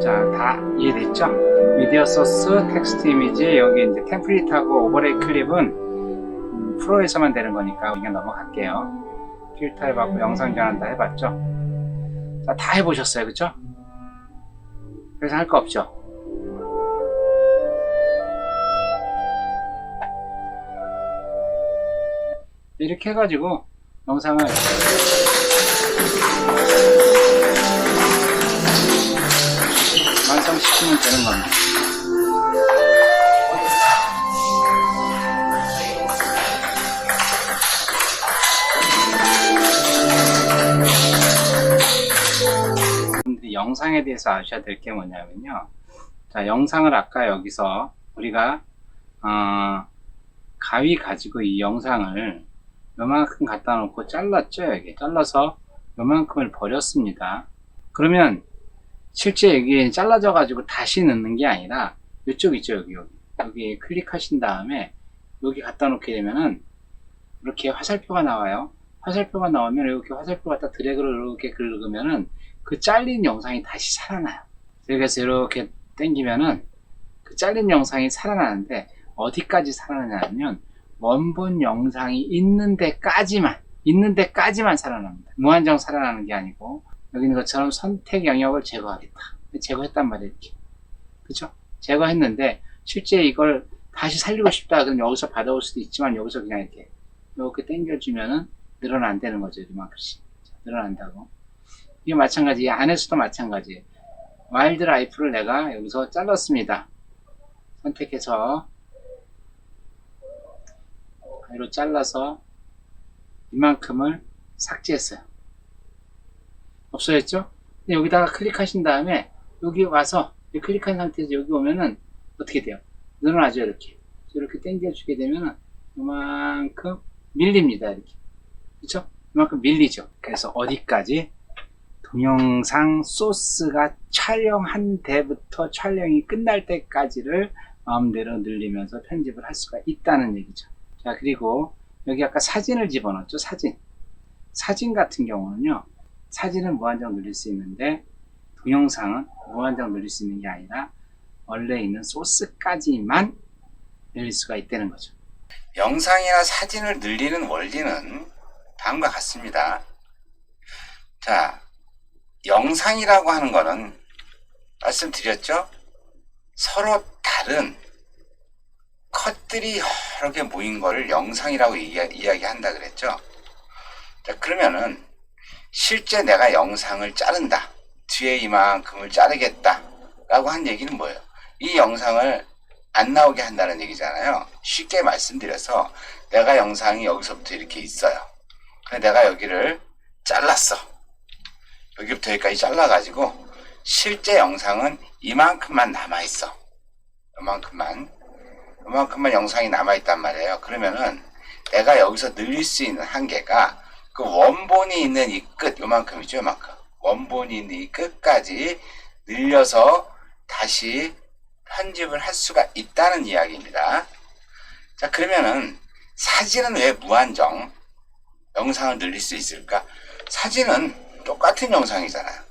자, 다 이해됐죠? 미디어 소스, 텍스트 이미지, 여기 이제 템플릿하고 오버레이 클립은 음, 프로에서만 되는 거니까 그냥 넘어갈게요. 필터 해봤고 영상 전환 다 해봤죠? 자, 다 해보셨어요, 그쵸? 그래서 할 거 없죠? 이렇게 해가지고 영상을 완성시키면 되는 겁니다. 영상에 대해서 아셔야 될 게 뭐냐면요. 자, 영상을 아까 여기서 우리가 어, 가위 가지고 이 영상을 요만큼 갖다 놓고 잘랐죠, 여기. 잘라서 요만큼을 버렸습니다. 그러면 실제 여기 잘라져 가지고 다시 넣는 게 아니라 이쪽 있죠, 여기, 여기. 여기 클릭하신 다음에 여기 갖다 놓게 되면은 이렇게 화살표가 나와요. 화살표가 나오면 이렇게 화살표 갖다 드래그를 이렇게 긁으면은 그 잘린 영상이 다시 살아나요. 그래서 이렇게 당기면은 그 잘린 영상이 살아나는데 어디까지 살아나냐면 원본 영상이 있는 데까지만 있는 데까지만 살아납니다. 무한정 살아나는 게 아니고 여기 있는 것처럼 선택 영역을 제거하겠다. 제거했단 말이에요. 이렇게. 그죠? 제거했는데 실제 이걸 다시 살리고 싶다. 그럼 여기서 받아올 수도 있지만 여기서 그냥 이렇게 이렇게 당겨주면은 늘어난다는 거죠. 이만큼씩. 자, 늘어난다고. 이게 마찬가지. 이 안에서도 마찬가지예요. 와일드 라이프를 내가 여기서 잘랐습니다. 선택해서 가위로 잘라서 이만큼을 삭제했어요. 없어졌죠? 여기다가 클릭하신 다음에 여기 와서 이 클릭한 상태에서 여기 오면은 어떻게 돼요? 늘어나죠 이렇게 이렇게 당겨주게 되면은 이만큼 밀립니다 이렇게 그쵸? 이만큼 밀리죠 그래서 어디까지? 동영상 소스가 촬영한 데부터 촬영이 끝날 때까지를 마음대로 늘리면서 편집을 할 수가 있다는 얘기죠 자 그리고 여기 아까 사진을 집어넣었죠 사진 사진 같은 경우는요 사진은 무한정 늘릴 수 있는데 동영상은 무한정 늘릴 수 있는 게 아니라 원래 있는 소스까지만 늘릴 수가 있다는 거죠. 영상이나 사진을 늘리는 원리는 다음과 같습니다. 자, 영상이라고 하는 거는 말씀드렸죠? 서로 다른 컷들이 여러 개 모인 거를 영상이라고 이야, 이야기한다 그랬죠? 자, 그러면은 실제 내가 영상을 자른다. 뒤에 이만큼을 자르겠다. 라고 한 얘기는 뭐예요? 이 영상을 안 나오게 한다는 얘기잖아요. 쉽게 말씀드려서 내가 영상이 여기서부터 이렇게 있어요. 근데 내가 여기를 잘랐어. 여기부터 여기까지 잘라가지고 실제 영상은 이만큼만 남아있어. 이만큼만. 이만큼만 영상이 남아있단 말이에요. 그러면은 내가 여기서 늘릴 수 있는 한계가 그 원본이 있는 이 끝, 요만큼이죠, 요만큼. 원본이 있는 이 끝까지 늘려서 다시 편집을 할 수가 있다는 이야기입니다. 자, 그러면은 사진은 왜 무한정 영상을 늘릴 수 있을까? 사진은 똑같은 영상이잖아요.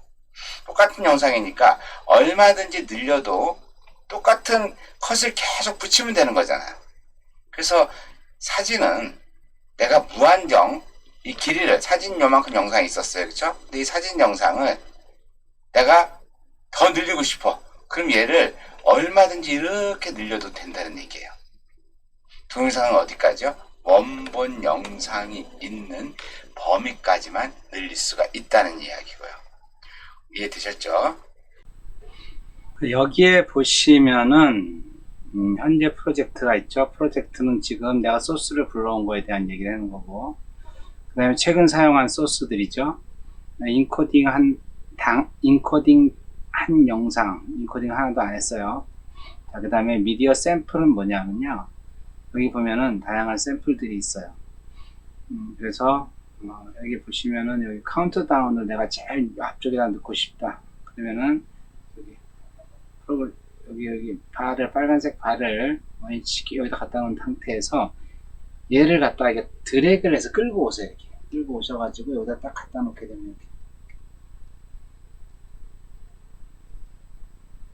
똑같은 영상이니까 얼마든지 늘려도 똑같은 컷을 계속 붙이면 되는 거잖아요. 그래서 사진은 내가 무한정 이 길이를 사진 요만큼 영상이 있었어요. 그쵸? 근데 이 사진 영상을 내가 더 늘리고 싶어. 그럼 얘를 얼마든지 이렇게 늘려도 된다는 얘기예요. 동영상은 어디까지요? 원본 영상이 있는 범위까지만 늘릴 수가 있다는 이야기고요. 이해되셨죠? 여기에 보시면은 음, 현재 프로젝트가 있죠. 프로젝트는 지금 내가 소스를 불러온 거에 대한 얘기를 하는 거고 그 다음에 최근 사용한 소스들이죠. 인코딩 한, 당, 인코딩 한 영상, 인코딩 하나도 안 했어요. 자, 그 다음에 미디어 샘플은 뭐냐면요. 여기 보면은 다양한 샘플들이 있어요. 음, 그래서, 어, 여기 보시면은 여기 카운트다운을 내가 제일 앞쪽에다 넣고 싶다. 그러면은, 여기, 프로그 여기, 여기, 바를, 빨간색 바를 원위치 여기다 갖다 놓은 상태에서 얘를 갖다 이게 드래그를 해서 끌고 오세요. 이렇게. 끌고 오셔가지고 여기다 딱 갖다 놓게 되면 이렇게.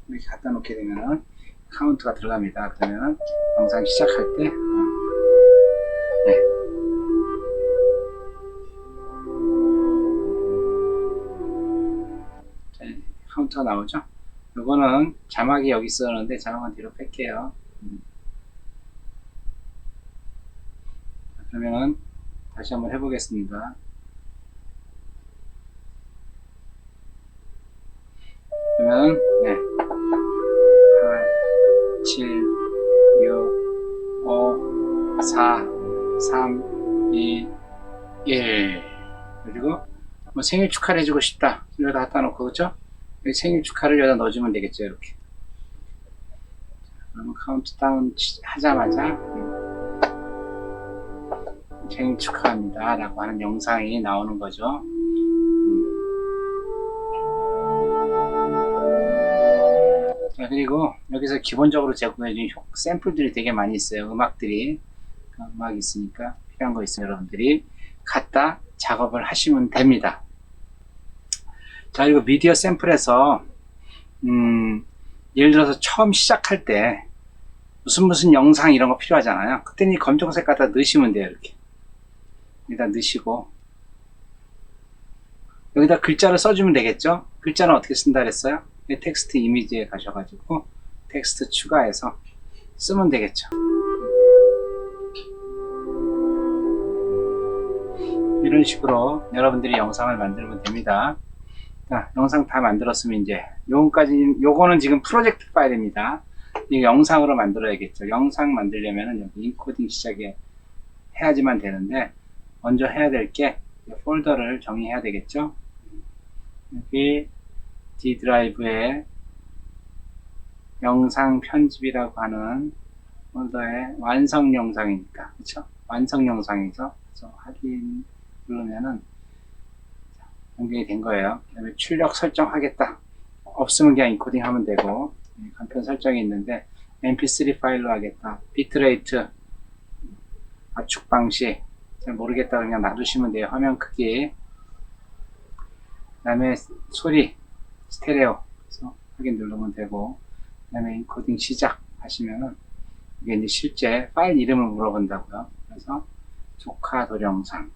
이렇게 갖다 놓게 되면은 카운트가 들어갑니다. 그러면 영상 시작할 때 어, 네. 자, 카운터가 나오죠? 이거는 자막이 여기 있었는데 자막은 뒤로 뺄게요. 음. 자, 그러면은 다시 한번 해보겠습니다. 그러면 네. 8, 7, 6, 5, 4, 3, 2, 1 그리고 뭐 생일 축하를 해주고 싶다 여기다 갖다 놓고 그죠? 생일 축하를 여기다 넣어주면 되겠죠 이렇게 그러면 카운트다운 치- 하자마자 음, 생일 축하합니다 라고 하는 영상이 나오는 거죠 자, 그리고 여기서 기본적으로 제공해준 효- 샘플들이 되게 많이 있어요. 음악들이. 그 음악이 있으니까 필요한 거 있으면 여러분들이 갖다 작업을 하시면 됩니다. 자, 그리고 미디어 샘플에서, 음, 예를 들어서 처음 시작할 때 무슨 무슨 영상 이런 거 필요하잖아요. 그때는 이 검정색 갖다 넣으시면 돼요, 이렇게. 여기다 넣으시고. 여기다 글자를 써주면 되겠죠? 글자는 어떻게 쓴다 그랬어요? 이 텍스트 이미지에 가셔가지고 텍스트 추가해서 쓰면 되겠죠. 이런 식으로 여러분들이 영상을 만들면 됩니다. 자, 영상 다 만들었으면 이제 요거까지 요거는 지금 프로젝트 파일입니다. 이 영상으로 만들어야겠죠. 영상 만들려면은 여기 인코딩 시작에 해야지만 되는데 먼저 해야 될 게 폴더를 정의해야 되겠죠. 여기 D 드라이브에 영상 편집이라고 하는 폴더에 완성 영상이니까 그렇죠? 완성 영상이죠. 그래서 확인 누르면은 자, 연결이 된 거예요. 그다음에 출력 설정하겠다. 없으면 그냥 인코딩 하면 되고 예, 간편 설정이 있는데 mp3 파일로 하겠다. 비트레이트 압축 방식 잘 모르겠다 그냥 놔두시면 돼요. 화면 크기 그 다음에 소리 스테레오. 확인 누르면 되고. 그 다음에 인코딩 시작 하시면은 이게 이제 실제 파일 이름을 물어본다고요. 그래서 조카 도령상.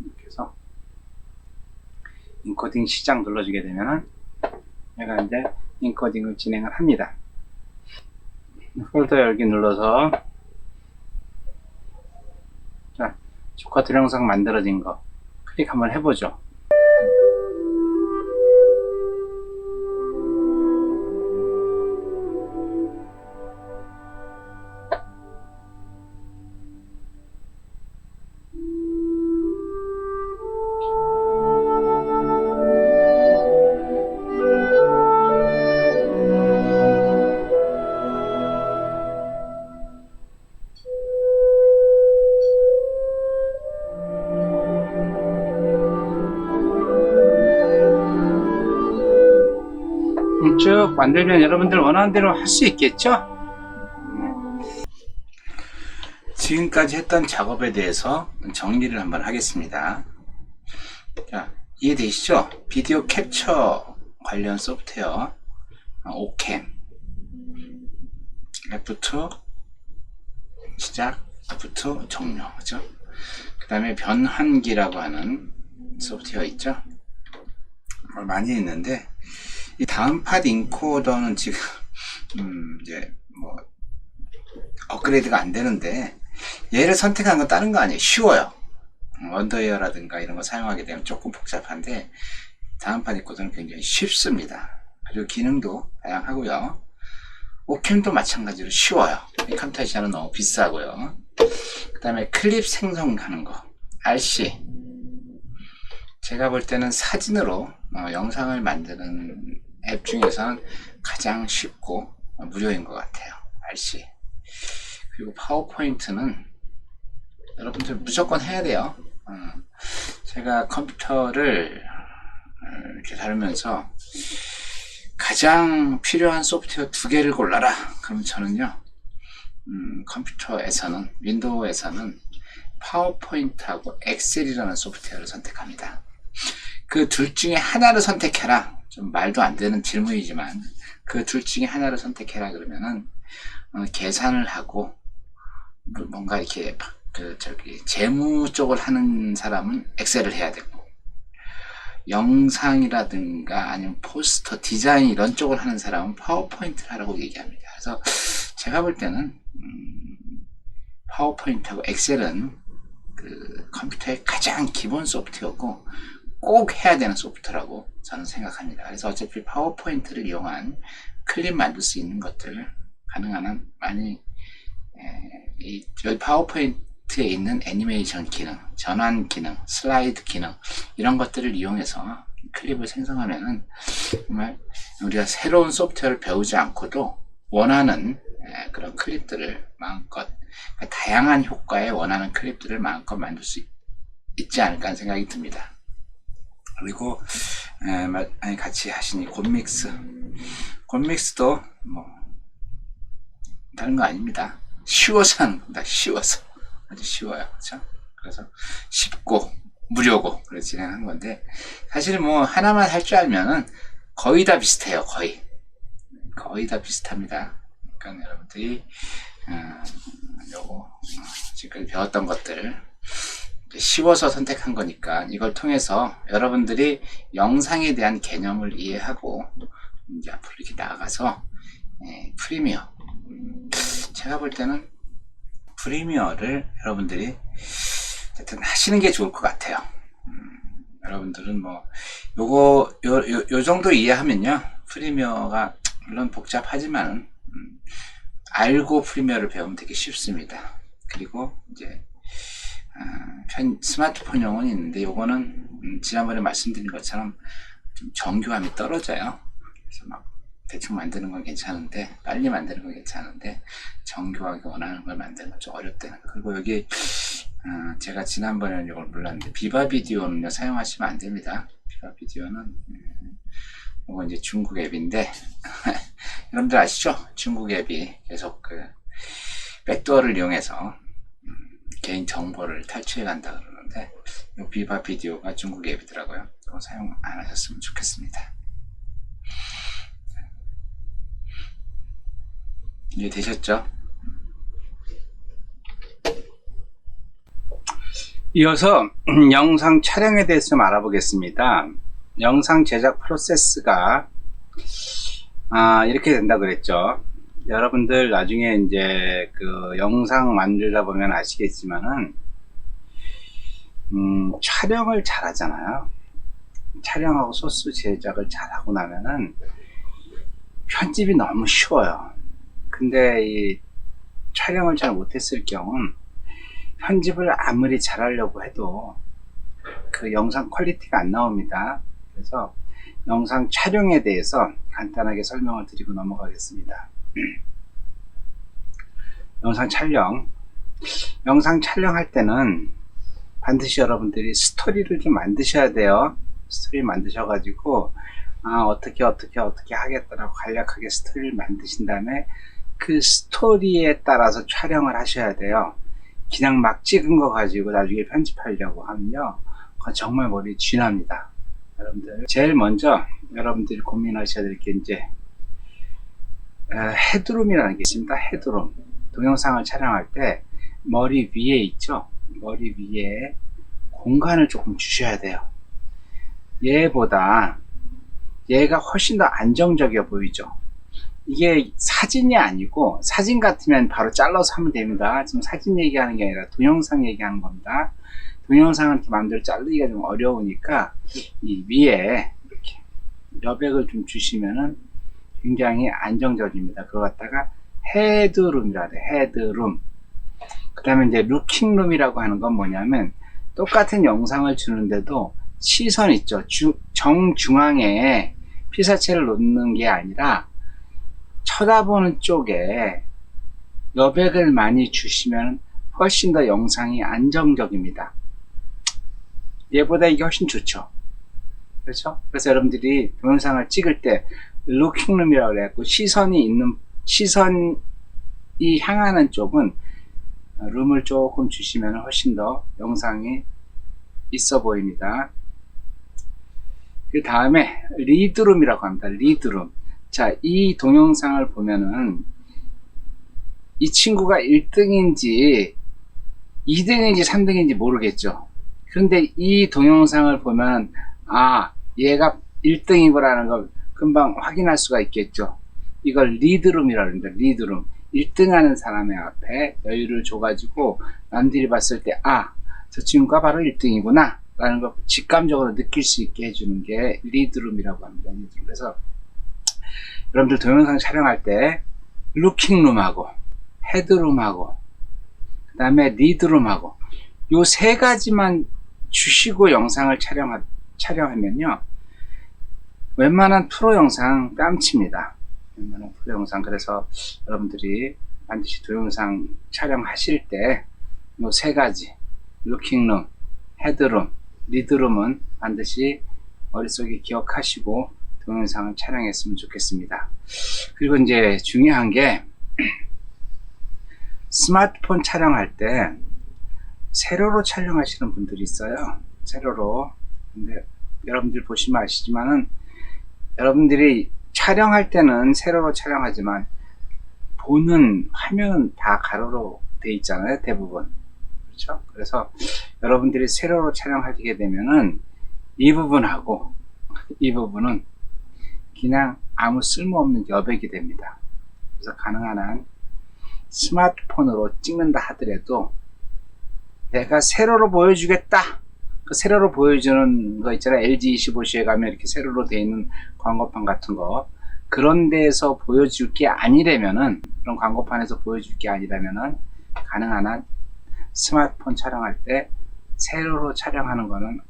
이렇게 해서 인코딩 시작 눌러주게 되면은 얘가 이제 인코딩을 진행을 합니다. 폴더 열기 눌러서 자 조카 도령상 만들어진 거 클릭 한번 해보죠. 쭉 만들면 여러분들 원하는 대로 할 수 있겠죠? 지금까지 했던 작업에 대해서 정리를 한번 하겠습니다. 자, 이해되시죠? 비디오 캡처 관련 소프트웨어 어, 오캠 F2 시작 F2 종료 그죠? 그 다음에 변환기라고 하는 소프트웨어 있죠? 뭐 많이 있는데 이 다음 팟 인코더는 지금 음 이제 뭐 업그레이드가 안 되는데 얘를 선택한 건 다른 거 아니에요. 쉬워요. 원더웨어라든가 이런 거 사용하게 되면 조금 복잡한데 다음 팟 인코더는 굉장히 쉽습니다. 그리고 기능도 다양하고요. 오캠도 마찬가지로 쉬워요. 이 컴퓨테이션은 너무 비싸고요. 그 다음에 클립 생성하는 거 RC 제가 볼 때는 사진으로 어, 영상을 만드는 앱 중에서는 가장 쉽고 어, 무료인 것 같아요. RC. 그리고 파워포인트는 여러분들 무조건 해야 돼요. 어, 제가 컴퓨터를 어, 이렇게 다루면서 가장 필요한 소프트웨어 두 개를 골라라. 그러면 저는요, 음, 컴퓨터에서는, 윈도우에서는 파워포인트하고 엑셀이라는 소프트웨어를 선택합니다. 그 둘 중에 하나를 선택해라. 좀 말도 안 되는 질문이지만 그 둘 중에 하나를 선택해라 그러면은 어, 계산을 하고 뭐- 뭔가 이렇게 그 저기 재무 쪽을 하는 사람은 엑셀을 해야 되고 영상이라든가 아니면 포스터 디자인 이런 쪽을 하는 사람은 파워포인트를 하라고 얘기합니다. 그래서 제가 볼 때는 음, 파워포인트하고 엑셀은 그 컴퓨터의 가장 기본 소프트웨어고 꼭 해야 되는 소프트라고 저는 생각합니다. 그래서 어차피 파워포인트를 이용한 클립 만들 수 있는 것들 가능한 한 많이 에, 이 여기 파워포인트에 있는 애니메이션 기능, 전환 기능, 슬라이드 기능 이런 것들을 이용해서 클립을 생성하면은 정말 우리가 새로운 소프트웨어를 배우지 않고도 원하는 에, 그런 클립들을 마음껏 그러니까 다양한 효과에 원하는 클립들을 마음껏 만들 수 있, 있지 않을까 하는 생각이 듭니다. 그리고 에, 같이 하시니 곤믹스 곤믹스도 뭐 다른 거 아닙니다. 쉬워서 하는 겁니다. 쉬워서 아주 쉬워요. 그렇죠? 그래서 쉽고 무료고 그래서 진행한 건데 사실 뭐 하나만 할 줄 알면은 거의 다 비슷해요. 거의 거의 다 비슷합니다. 그러니까 여러분들이 어, 요거 어, 지금까지 배웠던 것들 쉬워서 선택한 거니까 이걸 통해서 여러분들이 영상에 대한 개념을 이해하고 이제 앞으로 이렇게 나아가서 예, 프리미어 음, 제가 볼 때는 프리미어를 여러분들이 하여튼 하시는 게 좋을 것 같아요. 음, 여러분들은 뭐 요거 요, 요, 요 정도 이해하면요 프리미어가 물론 복잡하지만 음, 알고 프리미어를 배우면 되게 쉽습니다. 그리고 이제 아, 편- 스마트폰용은 있는데 요거는 음, 지난번에 말씀드린 것처럼 좀 정교함이 떨어져요. 그래서 막 대충 만드는 건 괜찮은데 빨리 만드는 건 괜찮은데 정교하게 원하는 걸 만드는 건 좀 어렵다는 거. 그리고 여기 아, 제가 지난번에는 이걸 몰랐는데 비바 비디오는요 사용하시면 안 됩니다. 비바 비디오는 음, 이거 이제 중국 앱인데 여러분들 아시죠? 중국 앱이 계속 그 백도어를 이용해서 음, 개인 정보를 탈취해 간다 그러는데 이 비바 비디오가 중국 앱이더라고요. 이거 사용 안 하셨으면 좋겠습니다. 이해 되셨죠? 이어서 영상 촬영에 대해서 좀 알아보겠습니다. 영상 제작 프로세스가 아, 이렇게 된다 그랬죠. 여러분들 나중에 이제 그 영상 만들다 보면 아시겠지만은 음, 촬영을 잘 하잖아요. 촬영하고 소스 제작을 잘 하고 나면은 편집이 너무 쉬워요. 근데 이 촬영을 잘 못했을 경우는 편집을 아무리 잘하려고 해도 그 영상 퀄리티가 안 나옵니다. 그래서 영상 촬영에 대해서 간단하게 설명을 드리고 넘어가겠습니다. 영상 촬영. 영상 촬영할 때는 반드시 여러분들이 스토리를 좀 만드셔야 돼요. 스토리 만드셔 가지고, 아, 어떻게, 어떻게, 어떻게 하겠다라고 간략하게 스토리를 만드신 다음에 그 스토리에 따라서 촬영을 하셔야 돼요. 그냥 막 찍은 거 가지고 나중에 편집하려고 하면요. 정말 머리 쥐납니다. 여러분들. 제일 먼저 여러분들이 고민하셔야 될 게 이제, 어, 헤드룸이라는 게 있습니다. 헤드룸. 동영상을 촬영할 때 머리 위에 있죠? 머리 위에 공간을 조금 주셔야 돼요. 얘보다 얘가 훨씬 더 안정적이어 보이죠? 이게 사진이 아니고 사진 같으면 바로 잘라서 하면 됩니다. 지금 사진 얘기하는 게 아니라 동영상 얘기하는 겁니다. 동영상을 이렇게 마음대로 자르기가 좀 어려우니까 이 위에 이렇게 여백을 좀 주시면은 굉장히 안정적입니다. 그거 갖다가 헤드룸이라 돼. 헤드룸. 그 다음에 이제 루킹룸이라고 하는 건 뭐냐면 똑같은 영상을 주는데도 시선 있죠. 주- 정중앙에 피사체를 놓는 게 아니라 쳐다보는 쪽에 여백을 많이 주시면 훨씬 더 영상이 안정적입니다. 얘보다 이게 훨씬 좋죠. 그렇죠? 그래서 여러분들이 동영상을 찍을 때 루킹룸이라고 그래갖고 시선이 있는 시선이 향하는 쪽은 룸을 조금 주시면 훨씬 더 영상이 있어 보입니다. 그 다음에 리드룸이라고 합니다. 리드룸. 자, 이 동영상을 보면은 이 친구가 1등인지 2등인지 3등인지 모르겠죠. 그런데 이 동영상을 보면 아, 얘가 1등이구라는 걸 금방 확인할 수가 있겠죠. 이걸 리드룸이라고 합니다. 리드룸. 1등 하는 사람의 앞에 여유를 줘가지고 남들이 봤을 때, 아, 저 친구가 바로 1등이구나. 라는 걸 직감적으로 느낄 수 있게 해주는 게 리드룸이라고 합니다. 리드룸. 그래서 여러분들 동영상 촬영할 때 루킹룸하고 헤드룸하고 그 다음에 리드룸하고 요 세 가지만 주시고 영상을 촬영, 촬영하면요. 웬만한 프로 영상 깜칩니다. 웬만한 프로 영상. 그래서 여러분들이 반드시 동영상 촬영하실 때요세 가지 루킹룸, 헤드룸, 리드룸은 반드시 머릿속에 기억하시고 동영상을 촬영했으면 좋겠습니다. 그리고 이제 중요한 게 스마트폰 촬영할 때 세로로 촬영하시는 분들이 있어요. 세로로. 근데 여러분들 보시면 아시지만은 여러분들이 촬영할 때는 세로로 촬영하지만 보는 화면은 다 가로로 돼 있잖아요. 대부분. 그렇죠? 그래서 여러분들이 세로로 촬영하게 되면은 이 부분하고 이 부분은 그냥 아무 쓸모없는 여백이 됩니다. 그래서 가능한 한 스마트폰으로 찍는다 하더라도 내가 세로로 보여주겠다. 그 세로로 보여주는 거 있잖아요. LG25시에 가면 이렇게 세로로 되어 있는 광고판 같은 거. 그런 데에서 보여줄 게 아니라면은, 그런 광고판에서 보여줄 게 아니라면은, 가능한 한 스마트폰 촬영할 때 세로로 촬영하는 거는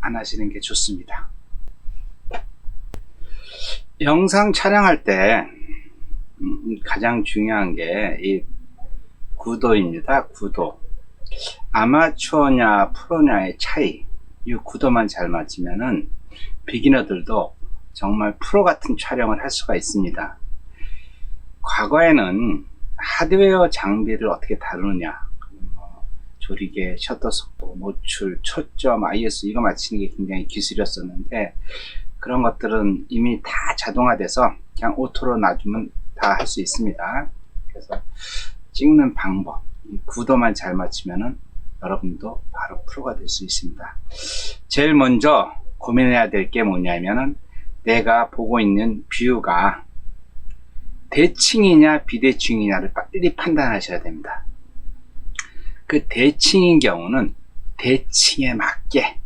안 하시는 게 좋습니다. 영상 촬영할 때 음, 가장 중요한 게 이 구도입니다. 구도. 아마추어냐 프로냐의 차이. 이 구도만 잘 맞으면은 비기너들도 정말 프로 같은 촬영을 할 수가 있습니다. 과거에는 하드웨어 장비를 어떻게 다루느냐, 뭐 조리개, 셔터 속도, 노출, 초점, ISO 이거 맞추는 게 굉장히 기술이었었는데 그런 것들은 이미 다 자동화돼서 그냥 오토로 놔주면 다 할 수 있습니다. 그래서 찍는 방법, 이 구도만 잘 맞추면은 여러분도 바로 프로가 될 수 있습니다. 제일 먼저 고민해야 될 게 뭐냐면은 내가 보고 있는 뷰가 대칭이냐 비대칭이냐를 빨리 판단하셔야 됩니다. 그 대칭인 경우는 대칭에 맞게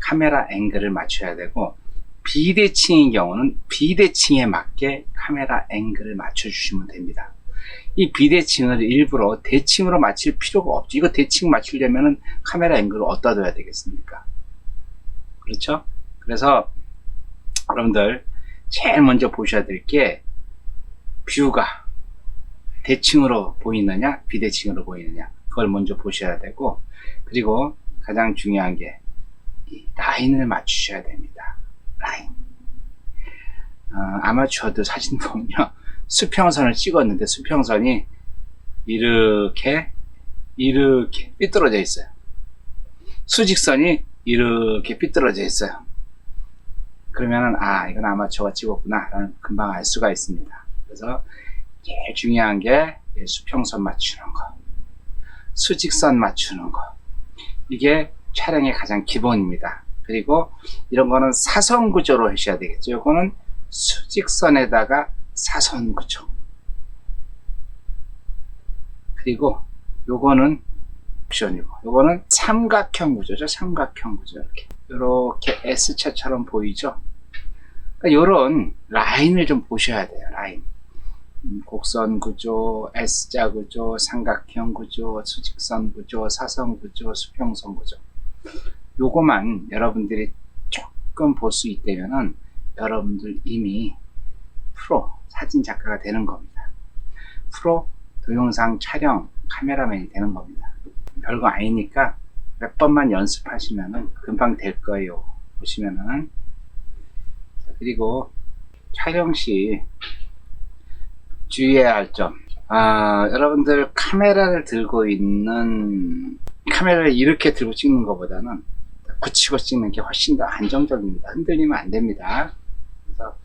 카메라 앵글을 맞춰야 되고 비대칭인 경우는 비대칭에 맞게 카메라 앵글을 맞춰주시면 됩니다. 이 비대칭을 일부러 대칭으로 맞출 필요가 없죠. 이거 대칭 맞추려면 카메라 앵글을 어디다 둬야 되겠습니까? 그렇죠? 그래서 여러분들 제일 먼저 보셔야 될 게 뷰가 대칭으로 보이느냐 비대칭으로 보이느냐 그걸 먼저 보셔야 되고 그리고 가장 중요한 게이 라인을 맞추셔야 됩니다. 라인. 어, 아마추어도 사진 보면요. 수평선을 찍었는데 수평선이 이렇게 이렇게 삐뚤어져 있어요. 수직선이 이렇게 삐뚤어져 있어요. 그러면은 아 이건 아마추어가 찍었구나 라는 금방 알 수가 있습니다. 그래서 제일 중요한 게 수평선 맞추는 거, 수직선 맞추는 거 이게 촬영의 가장 기본입니다. 그리고 이런 거는 사선 구조로 하셔야 되겠죠. 이거는 수직선에다가 사선 구조. 그리고 요거는 옵션이고 요거는 삼각형 구조죠. 삼각형 구조 이렇게 이렇게 S자처럼 보이죠. 그러니까 요런 라인을 좀 보셔야 돼요. 라인. 음, 곡선 구조, S자 구조, 삼각형 구조, 수직선 구조, 사선 구조, 수평선 구조. 요거만 여러분들이 조금 볼 수 있다면은 여러분들 이미 프로 사진 작가가 되는 겁니다. 프로 동영상 촬영 카메라맨이 되는 겁니다. 별거 아니니까 몇 번만 연습하시면은 금방 될 거예요. 보시면은 자, 그리고 촬영 시 주의해야 할 점. 아, 여러분들 카메라를 들고 있는 카메라를 이렇게 들고 찍는 것보다는 붙이고 찍는 게 훨씬 더 안정적입니다. 흔들리면 안 됩니다. 그래서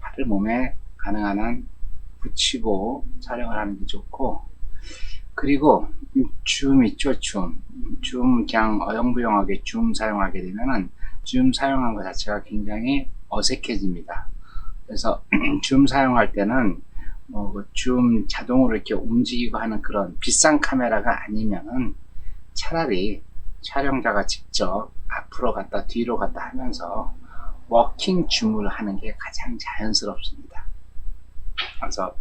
팔을 몸에 가능한 한 붙이고 촬영을 하는 게 좋고 그리고 줌 있죠 줌. 줌 그냥 어영부영하게 줌 사용하게 되면은 줌 사용한 것 자체가 굉장히 어색해집니다. 그래서 줌 사용할 때는 뭐줌 자동으로 이렇게 움직이고 하는 그런 비싼 카메라가 아니면은 차라리 촬영자가 직접 앞으로 갔다 뒤로 갔다 하면서 워킹 줌을 하는 게 가장 자연스럽습니다. 그래서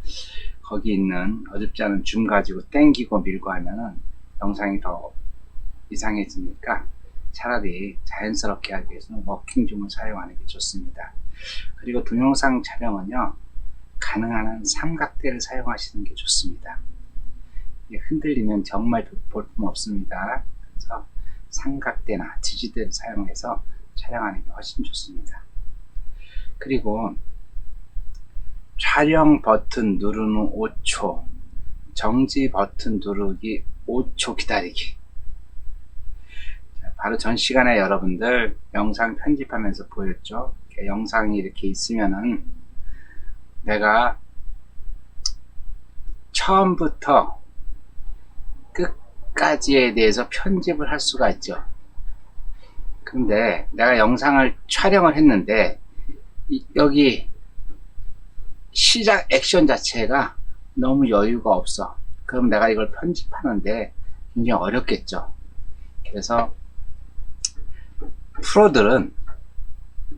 거기 있는 어둡지 않은 줌 가지고 땡기고 밀고 하면은 영상이 더 이상해지니까 차라리 자연스럽게 하기 위해서는 워킹 줌을 사용하는 게 좋습니다. 그리고 동영상 촬영은요, 가능한 한 삼각대를 사용하시는 게 좋습니다. 흔들리면 정말 볼품 없습니다. 그래서 삼각대나 지지대를 사용해서 촬영하는 게 훨씬 좋습니다. 그리고 촬영 버튼 누르는 5초, 정지 버튼 누르기 5초 기다리기. 자, 바로 전 시간에 여러분들 영상 편집하면서 보였죠? 영상이 이렇게 있으면은 내가 처음부터 끝까지에 대해서 편집을 할 수가 있죠. 근데 내가 영상을 촬영을 했는데 이- 여기 시작 액션 자체가 너무 여유가 없어. 그럼 내가 이걸 편집하는데 굉장히 어렵겠죠. 그래서 프로들은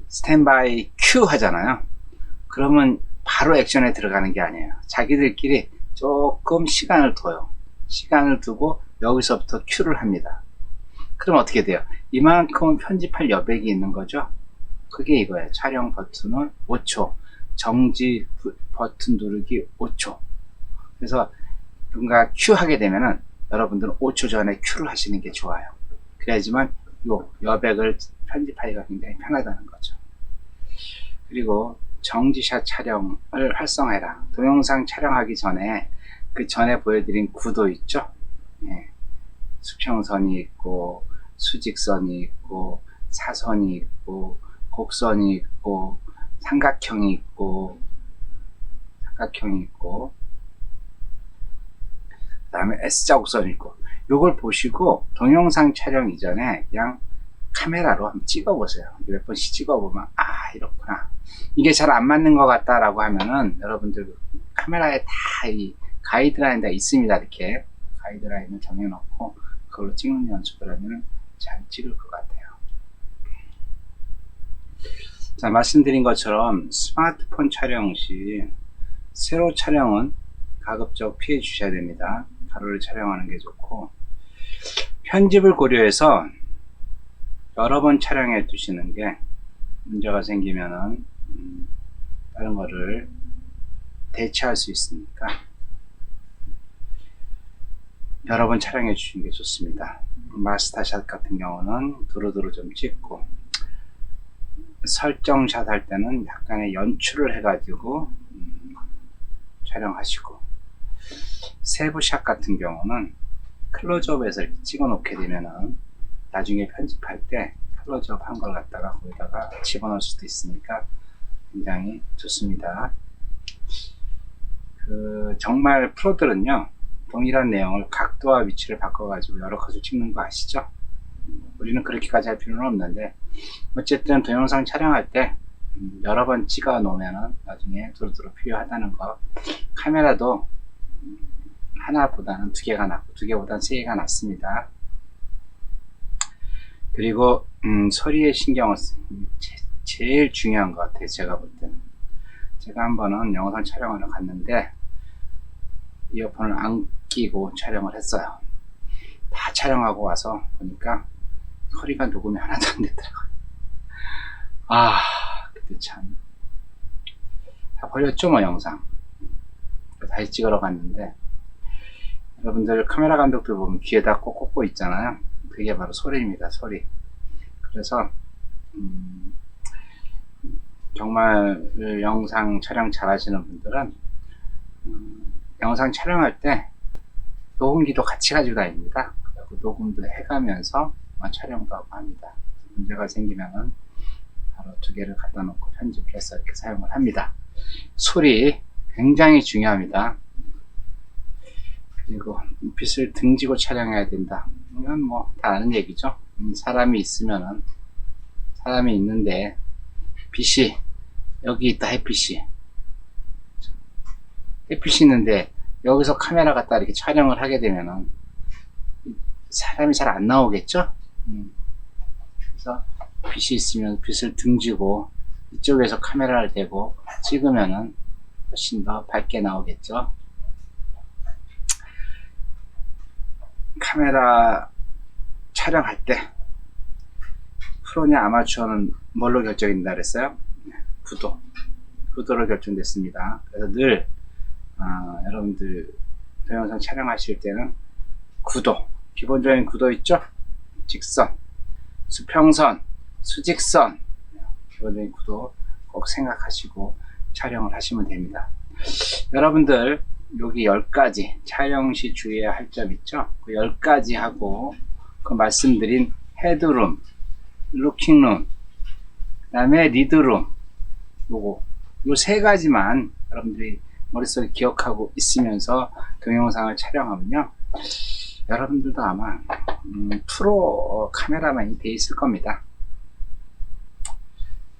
스탠바이 큐 하잖아요. 그러면 바로 액션에 들어가는 게 아니에요. 자기들끼리 조금 시간을 둬요. 시간을 두고 여기서부터 큐를 합니다. 그럼 어떻게 돼요? 이만큼은 편집할 여백이 있는 거죠. 그게 이거예요. 촬영 버튼은 5초. 정지 부- 버튼 누르기 5초. 그래서 뭔가 큐 하게 되면은 여러분들은 5초 전에 큐를 하시는 게 좋아요. 그래야지만 요 여백을 편집하기가 굉장히 편하다는 거죠. 그리고 정지샷 촬영을 활성화해라. 동영상 촬영하기 전에 그 전에 보여드린 구도 있죠? 예. 수평선이 있고 수직선이 있고 사선이 있고 곡선이 있고 삼각형이 있고 삼각형이 있고 그 다음에 S자 곡선이 있고 요걸 보시고 동영상 촬영 이전에 그냥 카메라로 한번 찍어보세요. 몇 번씩 찍어보면 아 이렇구나 이게 잘 안 맞는 것 같다라고 하면은 여러분들 카메라에 다 이 가이드라인 다 있습니다. 이렇게 가이드라인을 정해놓고 그걸로 찍는 연습을 하면 잘 찍을 것 같아요. 자, 말씀드린 것처럼 스마트폰 촬영 시 세로 촬영은 가급적 피해 주셔야 됩니다. 가로를 촬영하는 게 좋고 편집을 고려해서 여러 번 촬영해 두시는 게 문제가 생기면은 음, 다른 거를 대체할 수 있으니까 여러 번 촬영해 주시는 게 좋습니다. 마스터샷 같은 경우는 두루두루 좀 찍고 설정샷 할 때는 약간의 연출을 해가지고 음, 촬영하시고 세부샷 같은 경우는 클로즈업에서 이렇게 찍어 놓게 되면은 나중에 편집할 때 클로즈업 한 걸 갖다가 거기다가 집어넣을 수도 있으니까 굉장히 좋습니다. 그 정말 프로들은요 동일한 내용을 각도와 위치를 바꿔가지고 여러 컷을 찍는 거 아시죠? 우리는 그렇게까지 할 필요는 없는데 어쨌든 동영상 촬영할 때 음, 여러 번 찍어 놓으면은 나중에 두루두루 필요하다는 거. 카메라도 음, 하나보다는 두 개가 낫고 두 개보다는 세 개가 낫습니다. 그리고 음, 소리에 신경을 쓰 제, 제일 중요한 것 같아요 제가 볼 때는. 제가 한 번은 영상 촬영을 갔는데 이어폰을 안 끼고 촬영을 했어요. 다 촬영하고 와서 보니까 소리가 녹음이 하나도 안 되더라고요. 아, 그때 참. 다 버렸죠, 뭐, 영상. 다시 찍으러 갔는데, 여러분들 카메라 감독들 보면 귀에다 꼭 꽂고 있잖아요. 그게 바로 소리입니다, 소리. 그래서, 음, 정말 영상 촬영 잘 하시는 분들은, 음, 영상 촬영할 때 녹음기도 같이 가지고 다닙니다. 녹음도 해가면서 어, 촬영도 하고 합니다. 문제가 생기면은 바로 두 개를 갖다 놓고 편집을 해서 이렇게 사용을 합니다. 소리 굉장히 중요합니다. 그리고 빛을 등지고 촬영해야 된다. 이건 뭐 다 아는 얘기죠. 음, 사람이 있으면은 사람이 있는데 빛이 여기 있다 햇빛이 햇빛이 있는데 여기서 카메라 갖다 이렇게 촬영을 하게 되면은 사람이 잘 안 나오겠죠? 음. 그래서 빛이 있으면 빛을 등지고 이쪽에서 카메라를 대고 찍으면은 훨씬 더 밝게 나오겠죠? 카메라 촬영할 때 프로냐 아마추어는 뭘로 결정된다 그랬어요? 구도. 구도로 결정됐습니다. 그래서 늘 아, 여러분들 동영상 촬영하실 때는 구도, 기본적인 구도 있죠? 직선, 수평선, 수직선, 기본적인 구도 꼭 생각하시고 촬영을 하시면 됩니다. 여러분들 여기 10가지 촬영 시 주의해야 할 점 있죠? 그 10가지 하고 그 말씀드린 헤드룸, 루킹룸, 그 다음에 리드룸 요거 요 세 가지만 여러분들이 머릿속에 기억하고 있으면서 동영상을 촬영하면요 여러분들도 아마 음, 프로 카메라만이 돼 있을 겁니다